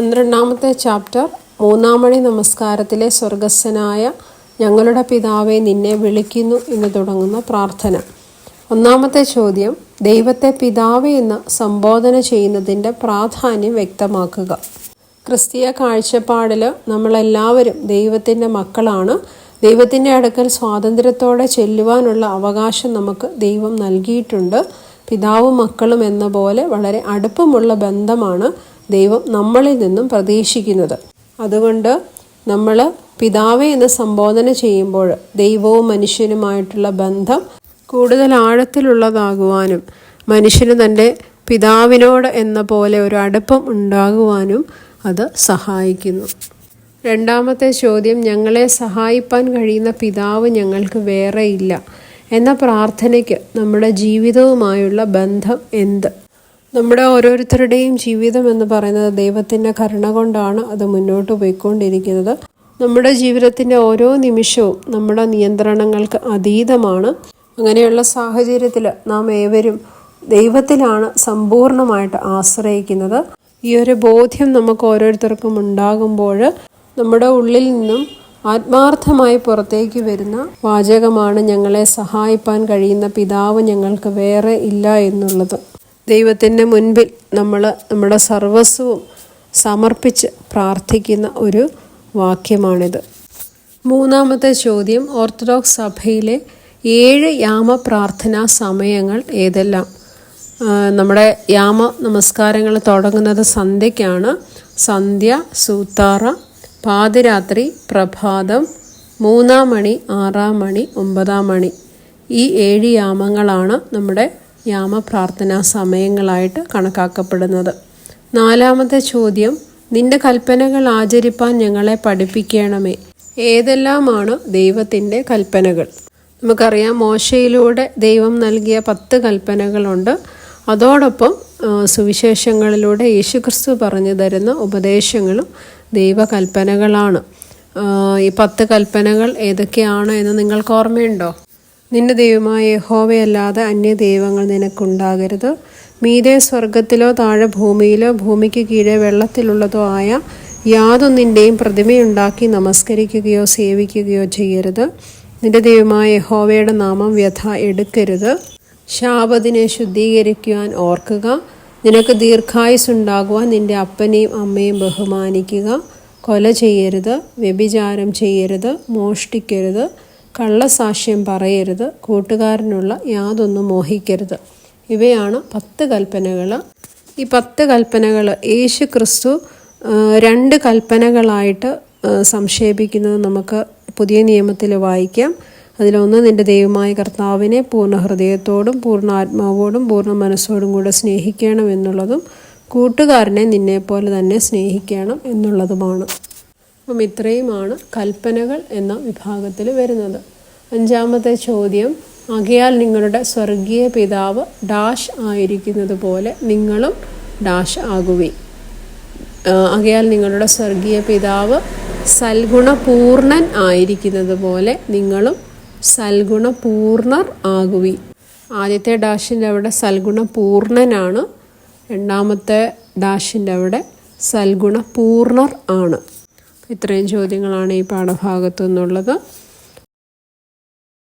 പന്ത്രണ്ടാമത്തെ ചാപ്റ്റർ മൂന്നാമണി നമസ്കാരത്തിലെ സ്വർഗസ്സനായ ഞങ്ങളുടെ പിതാവെ നിന്നെ വിളിക്കുന്നു എന്ന് തുടങ്ങുന്ന പ്രാർത്ഥന. ഒന്നാമത്തെ ചോദ്യം ദൈവത്തെ പിതാവ് എന്ന് സംബോധന ചെയ്യുന്നതിന്റെ പ്രാധാന്യം വ്യക്തമാക്കുക. ക്രിസ്തീയ കാഴ്ചപ്പാടിൽ നമ്മളെല്ലാവരും ദൈവത്തിന്റെ മക്കളാണ്. ദൈവത്തിന്റെ അടുക്കൽ സ്വാതന്ത്ര്യത്തോടെ ചെല്ലുവാനുള്ള അവകാശം നമുക്ക് ദൈവം നൽകിയിട്ടുണ്ട്. പിതാവും മക്കളും എന്ന പോലെ വളരെ അടുപ്പമുള്ള ബന്ധമാണ്. ദൈവം നമ്മളിൽ നിന്നും പ്രതീക്ഷിക്കുന്നത്. അതുകൊണ്ട് നമ്മൾ പിതാവെ എന്ന് സംബോധന ചെയ്യുമ്പോൾ ദൈവവും മനുഷ്യനുമായിട്ടുള്ള ബന്ധം കൂടുതൽ ആഴത്തിലുള്ളതാകുവാനും മനുഷ്യന് തന്റെ പിതാവിനോട് എന്ന പോലെ ഒരു അടുപ്പം ഉണ്ടാകുവാനും അത് സഹായിക്കുന്നു. രണ്ടാമത്തെ ചോദ്യം ഞങ്ങളെ സഹായിപ്പാൻ കഴിയുന്ന പിതാവ് ഞങ്ങൾക്ക് വേറെ ഇല്ല. എന്ന പ്രാർത്ഥനയ്ക്ക് നമ്മുടെ ജീവിതവുമായുള്ള ബന്ധം എന്ത്? നമ്മുടെ ഓരോരുത്തരുടെയും ജീവിതം എന്ന് പറയുന്നത് ദൈവത്തിന്റെ കരുണ കൊണ്ടാണ് അത് മുന്നോട്ട് പോയിക്കൊണ്ടിരിക്കുന്നത്. നമ്മുടെ ജീവിതത്തിന്റെ ഓരോ നിമിഷവും നമ്മുടെ നിയന്ത്രണങ്ങൾക്ക് അതീതമാണ്. അങ്ങനെയുള്ള സാഹചര്യത്തിൽ നാം ഏവരും ദൈവത്തിലാണ് സമ്പൂർണമായിട്ട് ആശ്രയിക്കുന്നത്. ഈ ഒരു ബോധ്യം നമുക്ക് ഓരോരുത്തർക്കും ഉണ്ടാകുമ്പോൾ നമ്മുടെ ഉള്ളിൽ നിന്നും ആത്മാർത്ഥമായി പുറത്തേക്ക് വരുന്ന വാചകമാണ് ഞങ്ങളെ സഹായിപ്പാൻ കഴിയുന്ന പിതാവ് ഞങ്ങൾക്ക് വേറെ ഇല്ല എന്നുള്ളത്. ദൈവത്തിന്റെ മുൻപിൽ നമ്മൾ നമ്മുടെ സർവസ്വവും സമർപ്പിച്ച് പ്രാർത്ഥിക്കുന്ന ഒരു വാക്യമാണിത്. മൂന്നാമത്തെ ചോദ്യം ഓർത്തഡോക്സ് സഭയിലെ ഏഴ് യാമ പ്രാർത്ഥനാ സമയങ്ങൾ ഏതെല്ലാം? നമ്മുടെ യാമ നമസ്കാരങ്ങൾ തുടങ്ങുന്നത് സന്ധ്യയ്ക്കാണ്. സന്ധ്യ സൂത്താറ പാതിരാത്രി പ്രഭാതം മൂന്നാം മണി ആറാം മണി ഒമ്പതാം മണി. ഈ ഏഴ് യാമങ്ങളാണ് നമ്മുടെ യാമ പ്രാർത്ഥനാ സമയങ്ങളായിട്ട് കണക്കാക്കപ്പെടുന്നത്. നാലാമത്തെ ചോദ്യം നിന്റെ കൽപ്പനകൾ ആചരിപ്പാൻ ഞങ്ങളെ പഠിപ്പിക്കണമേ. ഏതെല്ലാമാണ് ദൈവത്തിന്റെ കൽപ്പനകൾ? നമുക്കറിയാം മോശയിലൂടെ ദൈവം നൽകിയ പത്ത് കൽപ്പനകളുണ്ട്. അതോടൊപ്പം സുവിശേഷങ്ങളിലൂടെ യേശുക്രിസ്തു പറഞ്ഞു തരുന്ന ഉപദേശങ്ങളും ദൈവകൽപ്പനകളാണ്. ഈ പത്ത് കൽപ്പനകൾ ഏതൊക്കെയാണ് എന്ന് നിങ്ങൾക്ക് ഓർമ്മയുണ്ടോ? നിന്റെ ദൈവമായ യഹോവയല്ലാതെ അന്യ ദൈവങ്ങൾ നിനക്കുണ്ടാകരുത്. മീതെ സ്വർഗത്തിലോ താഴെ ഭൂമിയിലോ ഭൂമിക്ക് കീഴെ വെള്ളത്തിലുള്ളതോ ആയ യാതൊന്നിന്റെയും പ്രതിമയുണ്ടാക്കി നമസ്കരിക്കുകയോ സേവിക്കുകയോ ചെയ്യരുത്. നിന്റെ ദൈവമായ യഹോവയുടെ നാമം വ്യഥ എടുക്കരുത്. ശാപതിനെ ശുദ്ധീകരിക്കുവാൻ ഓർക്കുക. നിനക്ക് ദീർഘായുസുണ്ടാകുവാൻ നിന്റെ അപ്പനെയും അമ്മയും ബഹുമാനിക്കുക. കൊല ചെയ്യരുത്. വ്യഭിചാരം ചെയ്യരുത്. മോഷ്ടിക്കരുത്. കള്ളസാക്ഷ്യം പറയരുത്. കൂട്ടുകാരനുള്ള യാതൊന്നും മോഹിക്കരുത്. ഇവയാണ് പത്ത് കൽപ്പനകൾ ഈ പത്ത് കൽപ്പനകൾ യേശു ക്രിസ്തു രണ്ട് കൽപ്പനകളായിട്ട് സംക്ഷേപിക്കുന്നത് നമുക്ക് പുതിയ നിയമത്തിൽ വായിക്കാം. അതിലൊന്ന് നിന്റെ ദൈവമായ കർത്താവിനെ പൂർണ ഹൃദയത്തോടും പൂർണ ആത്മാവോടും പൂർണ മനസ്സോടും കൂടെ സ്നേഹിക്കണം എന്നുള്ളതും കൂട്ടുകാരനെ നിന്നെപ്പോലെ തന്നെ സ്നേഹിക്കണം എന്നുള്ളതുമാണ്. അപ്പം ഇത്രയുമാണ് കൽപ്പനകൾ എന്ന വിഭാഗത്തിൽ വരുന്നത്. അഞ്ചാമത്തെ ചോദ്യം ആകയാൽ നിങ്ങളുടെ സ്വർഗീയ പിതാവ് ഡാഷ് ആയിരിക്കുന്നത് പോലെ നിങ്ങളും ഡാഷ് ആകുവി ആകയാൽ നിങ്ങളുടെ സ്വർഗീയ പിതാവ് സൽഗുണപൂർണൻ ആയിരിക്കുന്നത് പോലെ നിങ്ങളും സൽഗുണപൂർണർ ആകുവി ആദ്യത്തെ ഡാഷിന്റെ അവിടെ സൽഗുണപൂർണനാണ്. രണ്ടാമത്തെ ഡാഷിന്റെ അവിടെ സൽഗുണപൂർണർ ആണ്. ഇത്രയും ചോദ്യങ്ങളാണ് ഈ പാഠഭാഗത്തു നിന്നുള്ളത്.